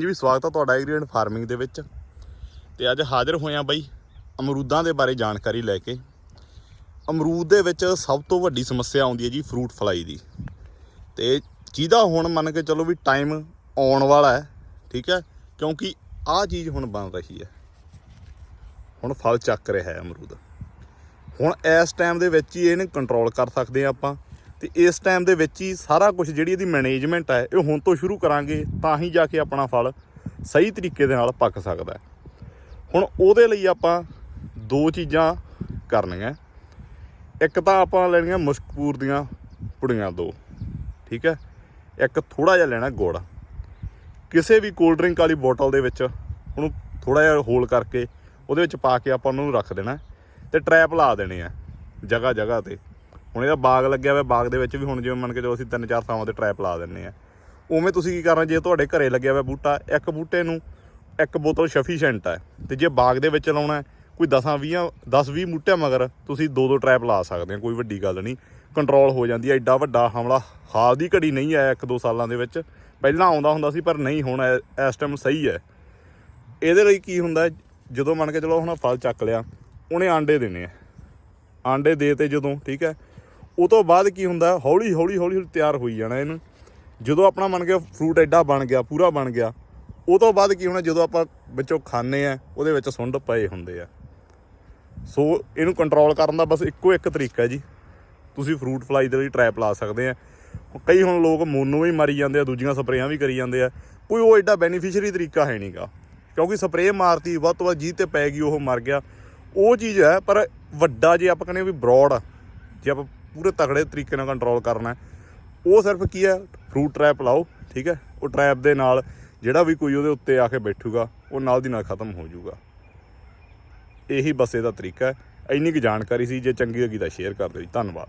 ਜੀ ਵੀ ਸਵਾਗਤ ਆ ਤੁਹਾਡਾ ਐਗਰੀਡ ਫਾਰਮਿੰਗ ਦੇ ਵਿੱਚ। ਤੇ ਅੱਜ ਹਾਜ਼ਰ ਹੋਇਆ ਬਾਈ ਅਮਰੂਦਾਂ ਦੇ ਬਾਰੇ ਜਾਣਕਾਰੀ ਲੈ ਕੇ। ਅਮਰੂਦ ਦੇ ਵਿੱਚ ਸਭ ਤੋਂ ਵੱਡੀ ਸਮੱਸਿਆ ਆਉਂਦੀ ਹੈ ਜੀ ਫਰੂਟ ਫਲਾਈ ਦੀ। ਤੇ ਜਿਹਦਾ ਹੁਣ ਮੰਨ ਕੇ ਚੱਲੋ ਵੀ ਟਾਈਮ ਆਉਣ ਵਾਲਾ ਹੈ, ਠੀਕ ਹੈ, ਕਿਉਂਕਿ ਆਹ ਚੀਜ਼ ਹੁਣ ਬਣ ਰਹੀ ਹੈ। ਹੁਣ ਫਲ ਚੱਕ ਰਿਹਾ ਹੈ ਅਮਰੂਦ। ਹੁਣ ਇਸ ਟਾਈਮ ਦੇ ਵਿੱਚ ਹੀ ਇਹਨੂੰ ਕੰਟਰੋਲ ਕਰ ਸਕਦੇ ਆ ਆਪਾਂ। ਤੇ ਇਸ ਟਾਈਮ ਦੇ ਵਿੱਚ ਹੀ ਸਾਰਾ ਕੁਝ ਜਿਹੜੀ ਇਹਦੀ ਮੈਨੇਜਮੈਂਟ ਹੈ, ਇਹ ਹੁਣ ਤੋਂ ਸ਼ੁਰੂ ਕਰਾਂਗੇ ਤਾਂ ਹੀ ਜਾ ਕੇ ਆਪਣਾ ਫਲ ਸਹੀ ਤਰੀਕੇ ਦੇ ਨਾਲ ਪੱਕ ਸਕਦਾ ਹੈ। ਹੁਣ ਉਹਦੇ ਲਈ ਆਪਾਂ ਦੋ ਚੀਜ਼ਾਂ ਕਰਨੀਆਂ। ਇੱਕ ਤਾਂ ਆਪਾਂ ਲੈਣੀਆਂ ਮੁਸ਼ਕਪੂਰ ਦੀਆਂ ਪੁੜੀਆਂ ਦੋ, ਠੀਕ ਹੈ? ਇੱਕ ਥੋੜਾ ਜਿਹਾ ਲੈਣਾ ਗੁੜ। ਕਿਸੇ ਵੀ ਕੋਲਡ ਡਰਿੰਕ ਵਾਲੀ ਬੋਤਲ ਦੇ ਵਿੱਚ ਉਹਨੂੰ ਥੋੜਾ ਜਿਹਾ ਹੋਲ ਕਰਕੇ ਉਹਦੇ ਵਿੱਚ ਪਾ ਕੇ ਆਪਾਂ ਉਹਨੂੰ ਰੱਖ ਦੇਣਾ ਤੇ ਟਰੈਪ ਲਾ ਦੇਣੇ ਆ ਜਗ੍ਹਾ ਜਗ੍ਹਾ ਤੇ। ਹੁਣ ਇਹਦਾ ਬਾਗ ਲੱਗਿਆ ਹੋਇਆ, ਬਾਗ ਦੇ ਵਿੱਚ ਵੀ ਹੁਣ ਜਿਵੇਂ ਮੰਨ ਕੇ ਚਲੋ ਅਸੀਂ ਤਿੰਨ ਚਾਰ ਥਾਵਾਂ ਤੇ ਟਰੈਪ ਲਾ ਦਿੰਨੇ ਆ। ਉਵੇਂ ਤੁਸੀਂ ਕੀ ਕਰਨਾ, ਜੇ ਤੁਹਾਡੇ ਘਰੇ ਲੱਗਿਆ ਹੋਇਆ ਬੂਟਾ, ਇੱਕ ਬੂਟੇ ਨੂੰ ਇੱਕ ਬੋਤਲ ਸਫੀਸ਼ੀਐਂਟ ਹੈ ਤੇ ਜੇ ਬਾਗ ਦੇ ਵਿੱਚ ਲਾਉਣਾ ਕੋਈ 10 20 10 20 ਬੂਟਿਆਂ ਮਗਰ ਤੁਸੀਂ ਦੋ ਦੋ ਟਰੈਪ ਲਾ ਸਕਦੇ ਹੋ, ਕੋਈ ਵੱਡੀ ਗੱਲ ਨਹੀਂ। ਕੰਟਰੋਲ ਹੋ ਜਾਂਦੀ ਹੈ ਐਡਾ ਵੱਡਾ ਹਮਲਾ ਹਾਲ ਦੀ ਘੜੀ ਨਹੀਂ ਆਇਆ ਇੱਕ ਦੋ ਸਾਲਾਂ ਦੇ ਵਿੱਚ। ਪਹਿਲਾਂ ਆਉਂਦਾ ਹੁੰਦਾ ਸੀ, ਪਰ ਨਹੀਂ ਹੁਣ ਐ- ਇਸ ਟਾਈਮ ਸਹੀ ਹੈ। ਇਹਦੇ ਲਈ ਕੀ ਹੁੰਦਾ, ਜਦੋਂ ਮੰਨ ਕੇ ਚਲੋ ਹੁਣ ਫਲ ਚੱਕ ਲਿਆ, ਉਹਨੇ ਆਂਡੇ ਦੇਣੇ ਆ। ਆਂਡੇ ਦੇ ਤੇ ਜਦੋਂ, ਠੀਕ ਹੈ ਉਹ ਤੋਂ ਬਾਅਦ ਕੀ ਹੁੰਦਾ, ਹੌਲੀ ਹੌਲੀ ਹੌਲੀ ਹੌਲੀ ਤਿਆਰ ਹੋਈ ਜਾਣਾ ਇਹਨੂੰ। ਜਦੋਂ ਆਪਣਾ ਮੰਨ ਕੇ ਫਰੂਟ ਐਡਾ ਬਣ ਗਿਆ, ਪੂਰਾ ਬਣ ਗਿਆ ਉਹ ਤੋਂ ਬਾਅਦ ਕੀ ਹੋਣਾ, ਜਦੋਂ ਆਪਾਂ ਵਿੱਚੋਂ ਖਾਣੇ ਆ, ਉਹਦੇ ਵਿੱਚ ਸੁੰਡ ਪਏ ਹੁੰਦੇ ਆ। ਸੋ ਇਹਨੂੰ ਕੰਟਰੋਲ ਕਰਨ ਦਾ ਬਸ ਇੱਕੋ ਇੱਕ ਤਰੀਕਾ ਹੈ ਜੀ। ਤੁਸੀਂ ਫਰੂਟ ਫਲਾਈ ਦੇ ਲਈ ਟਰੈਪ ਲਾ ਸਕਦੇ ਆ। ਕਈ ਹੁਣ ਲੋਕ ਮੋਨੋ ਵੀ ਮਾਰੀ ਜਾਂਦੇ ਆ, ਦੂਜੀਆਂ ਸਪਰੇਆਂ ਵੀ ਕਰੀ ਜਾਂਦੇ ਆ। ਕੋਈ ਉਹ ਐਡਾ ਬੈਨੀਫੀਸ਼ੀਅਰੀ ਤਰੀਕਾ ਹੈ ਨਹੀਂਗਾ ਕਿਉਂਕਿ ਸਪਰੇਅ ਮਾਰਤੀ, ਵੱਧ ਤੋਂ ਵੱਧ ਜੀ ਤੇ ਪੈ ਗਈ, ਉਹ ਮਰ ਗਿਆ। ਉਹ ਚੀਜ਼ ਹੈ, ਪਰ ਵੱਡਾ ਜੇ ਆਪਾਂ ਕਹਿੰਦੇ ਵੀ ਬਰੋਡ ਜੇ ਆਪਾਂ ਪੂਰੇ ਤਕੜੇ ਤਰੀਕੇ ਨਾਲ ਕੰਟਰੋਲ ਕਰਨਾ ਉਹ ਸਿਰਫ ਕੀ ਹੈ? ਫਰੂਟ ਟਰੈਪ ਲਾਓ, ਠੀਕ ਹੈ? ਉਹ ਟਰੈਪ ਦੇ ਨਾਲ ਜਿਹੜਾ ਵੀ ਕੋਈ ਉਹਦੇ ਉੱਤੇ ਆ ਕੇ ਬੈਠੂਗਾ, ਉਹ ਨਾਲ ਦੀ ਨਾਲ ਖਤਮ ਹੋ ਜਾਊਗਾ। ਇਹੀ ਬਸ ਇਹਦਾ ਤਰੀਕਾ ਹੈ। ਇੰਨੀ ਕੁ ਜਾਣਕਾਰੀ ਸੀ, ਜੇ ਚੰਗੀ ਲੱਗੀ ਤਾਂ ਸ਼ੇਅਰ ਕਰ ਦਿਓ ਜੀ। ਧੰਨਵਾਦ।